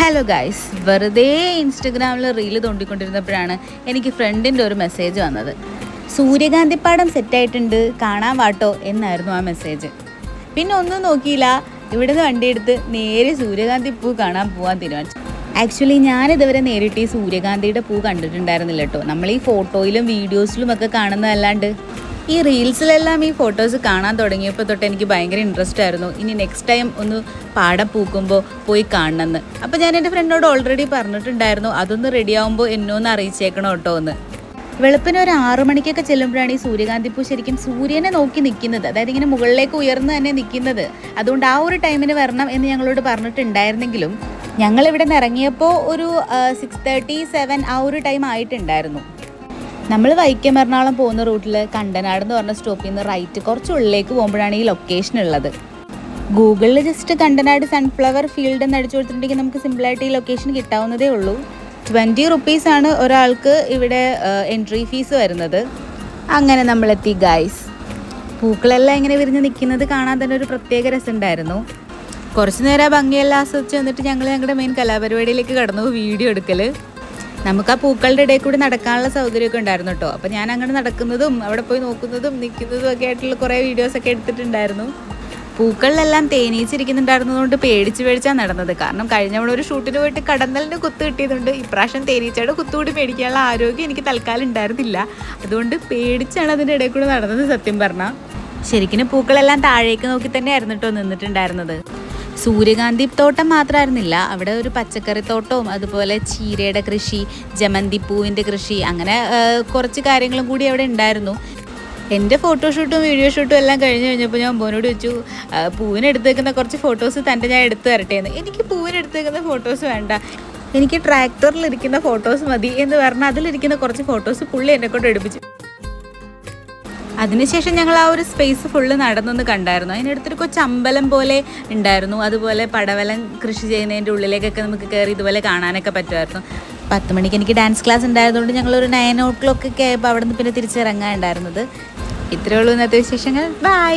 Hello guys വെറുതെ ഇൻസ്റ്റഗ്രാമിൽ reel തോണ്ടിക്കൊണ്ടിരുന്നപ്പോഴാണ് എനിക്ക് ഫ്രണ്ടിന്റെ ഒരു മെസ്സേജ് വന്നത്. സൂര്യകാന്തിപ്പാടം സെറ്റായിട്ടുണ്ട് കാണാൻ വാട്ടോ എന്നായിരുന്നു ആ മെസ്സേജ് പിന്നെ ഒന്നും നോക്കിയില്ല. ഇവിടുന്ന് വണ്ടിയെടുത്ത് നേരെ സൂര്യകാന്തി പൂ കാണാൻ പോകാൻ തീരുമാനിച്ചു. ആക്ച്വലി ഞാനിതുവരെ നേരിട്ട് ഈ സൂര്യകാന്തിയുടെ പൂ കണ്ടിട്ടുണ്ടായിരുന്നില്ല കേട്ടോ നമ്മൾ ഈ ഫോട്ടോയിലും വീഡിയോസിലും ഒക്കെ കാണുന്നതല്ലാണ്ട്. ഈ റീൽസിലെല്ലാം ഈ ഫോട്ടോസ് കാണാൻ തുടങ്ങിയപ്പോൾ തൊട്ട് എനിക്ക് ഭയങ്കര ഇൻട്രസ്റ്റ് ആയിരുന്നു. ഇനി നെക്സ്റ്റ് ടൈം ഒന്ന് പാടം പൂക്കുമ്പോൾ പോയി കാണണമെന്ന് അപ്പോൾ ഞാൻ എന്റെ ഫ്രണ്ടിനോട് ഓൾറെഡി പറഞ്ഞിട്ടുണ്ടായിരുന്നു അതൊന്ന് റെഡി ആകുമ്പോൾ എന്നെ ഒന്ന് അറിയിച്ചേക്കണം കേട്ടോ എന്ന് വെളുപ്പിന് ഒരു ആറു മണിക്കൊക്കെ ചെല്ലുമ്പോഴാണ് ഈ സൂര്യകാന്തി പൂ ശരിക്കും സൂര്യനെ നോക്കി നിൽക്കുന്നത് അതായത് ഇങ്ങനെ മുകളിലേക്ക് ഉയർന്ന് തന്നെ നിൽക്കുന്നത് അതുകൊണ്ട് ആ ഒരു ടൈമിന് വരണം എന്ന് ഞങ്ങളോട് പറഞ്ഞിട്ടുണ്ടായിരുന്നെങ്കിലും ഞങ്ങൾ ഇവിടെ നിന്ന് ഇറങ്ങിയപ്പോൾ ഒരു സിക്സ് തേർട്ടി സെവൻ ആ ഒരു ടൈം ആയിട്ടുണ്ടായിരുന്നു. നമ്മൾ വൈക്കം എറണാകുളം പോകുന്ന റൂട്ടിൽ കണ്ടനാട് എന്ന് പറഞ്ഞ സ്റ്റോപ്പിൽ നിന്ന് റൈറ്റ് കുറച്ച് ഉള്ളിലേക്ക് പോകുമ്പോഴാണ് ഈ ലൊക്കേഷൻ ഉള്ളത്. ഗൂഗിളിൽ ജസ്റ്റ് കണ്ടനാട് സൺഫ്ലവർ ഫീൽഡ് എന്ന് അടിച്ചു കൊടുത്തിട്ടുണ്ടെങ്കിൽ നമുക്ക് സിമ്പിളായിട്ട് ഈ ലൊക്കേഷൻ കിട്ടാവുന്നതേ ഉള്ളൂ. ട്വന്റി റുപ്പീസ് ആണ് ഒരാൾക്ക് ഇവിടെ എൻട്രി ഫീസ് വരുന്നത്. അങ്ങനെ നമ്മളെത്തി ഗൈസ് പൂക്കളെല്ലാം ഇങ്ങനെ വിരിഞ്ഞ് നിൽക്കുന്നത് കാണാൻ തന്നെ ഒരു പ്രത്യേക രസമുണ്ടായിരുന്നു. കുറച്ച് നേരം ഭംഗിയെല്ലാം ആസ്വദിച്ച് വന്നിട്ട് ഞങ്ങൾ ഞങ്ങളുടെ മെയിൻ കലാപരിപാടിയിലേക്ക് കടന്നു വീഡിയോ എടുക്കൽ നമുക്ക് ആ പൂക്കളുടെ ഇടയിൽ കൂടി നടക്കാനുള്ള സൗകര്യമൊക്കെ ഉണ്ടായിരുന്നു കേട്ടോ അപ്പോൾ ഞാൻ അങ്ങനെ നടക്കുന്നതും അവിടെ പോയി നോക്കുന്നതും നിൽക്കുന്നതും ഒക്കെ ആയിട്ടുള്ള കുറേ വീഡിയോസൊക്കെ എടുത്തിട്ടുണ്ടായിരുന്നു. പൂക്കളിലെല്ലാം തേനീച്ചിരിക്കുന്നുണ്ടായിരുന്നതുകൊണ്ട് പേടിച്ച് പേടിച്ചാണ് നടന്നത്. കാരണം കഴിഞ്ഞ തവണ ഒരു ഷൂട്ടിന് പോയിട്ട് കടന്നലിന് കുത്ത് കിട്ടിയതുകൊണ്ട് ഇപ്രാവശ്യം തേനീച്ചയുടെ കുത്തുകൂടി മേടിക്കാനുള്ള ആരോഗ്യം എനിക്ക് തൽക്കാലം ഉണ്ടായിരുന്നില്ല. അതുകൊണ്ട് പേടിച്ചാണ് അതിന്റെ ഇടയിൽ കൂടെ നടന്നത് സത്യം പറഞ്ഞാൽ ശരിക്കും പൂക്കളെല്ലാം താഴേക്ക് നോക്കി തന്നെയായിരുന്നു കേട്ടോ നിന്നിട്ടുണ്ടായിരുന്നത്. സൂര്യകാന്തി തോട്ടം മാത്രമായിരുന്നില്ല അവിടെ ഒരു പച്ചക്കറി തോട്ടവും അതുപോലെ ചീരയുടെ കൃഷി ജമന്തി പൂവിന്റെ കൃഷി അങ്ങനെ കുറച്ച് കാര്യങ്ങളും കൂടി അവിടെ ഉണ്ടായിരുന്നു. എന്റെ ഫോട്ടോഷൂട്ടും വീഡിയോ ഷൂട്ടും എല്ലാം കഴിഞ്ഞ് കഴിഞ്ഞപ്പോൾ ഞാൻ മോനോട് വെച്ചു പൂവിനെടുത്തേക്കുന്ന കുറച്ച് ഫോട്ടോസ് തന്റെ ഞാൻ എടുത്തു തരട്ടെ എന്ന്. എനിക്ക് പൂവിനെടുത്തേക്കുന്ന ഫോട്ടോസ് വേണ്ട. എനിക്ക് ട്രാക്ടറിലിരിക്കുന്ന ഫോട്ടോസ് മതി എന്ന് പറഞ്ഞാൽ അതിലിരിക്കുന്ന കുറച്ച് ഫോട്ടോസ് പുള്ളി എന്നെ കൊണ്ട് എടുപ്പിച്ചു. അതിനുശേഷം ഞങ്ങൾ ആ ഒരു സ്പേസ് ഫുള്ള് നടന്നൊന്ന് കണ്ടായിരുന്നു. അതിനടുത്തൊരു കൊച്ചമ്പലം പോലെ ഉണ്ടായിരുന്നു. അതുപോലെ പടവലം കൃഷി ചെയ്യുന്നതിന്റെ ഉള്ളിലേക്കൊക്കെ നമുക്ക് കയറി ഇതുപോലെ കാണാനൊക്കെ പറ്റുമായിരുന്നു. പത്ത് മണിക്ക് എനിക്ക് ഡാൻസ് ക്ലാസ് ഉണ്ടായതുകൊണ്ട് ഞങ്ങൾ ഒരു നയൻ ഓ ക്ലോക്ക് ഒക്കെ ആയപ്പോൾ അവിടെ നിന്ന് പിന്നെ തിരിച്ചിറങ്ങാൻ ഉണ്ടായിരുന്നത് ഇത്രയേ ഉള്ളൂ ഇന്നത്തെ വിശേഷങ്ങൾ. ബൈ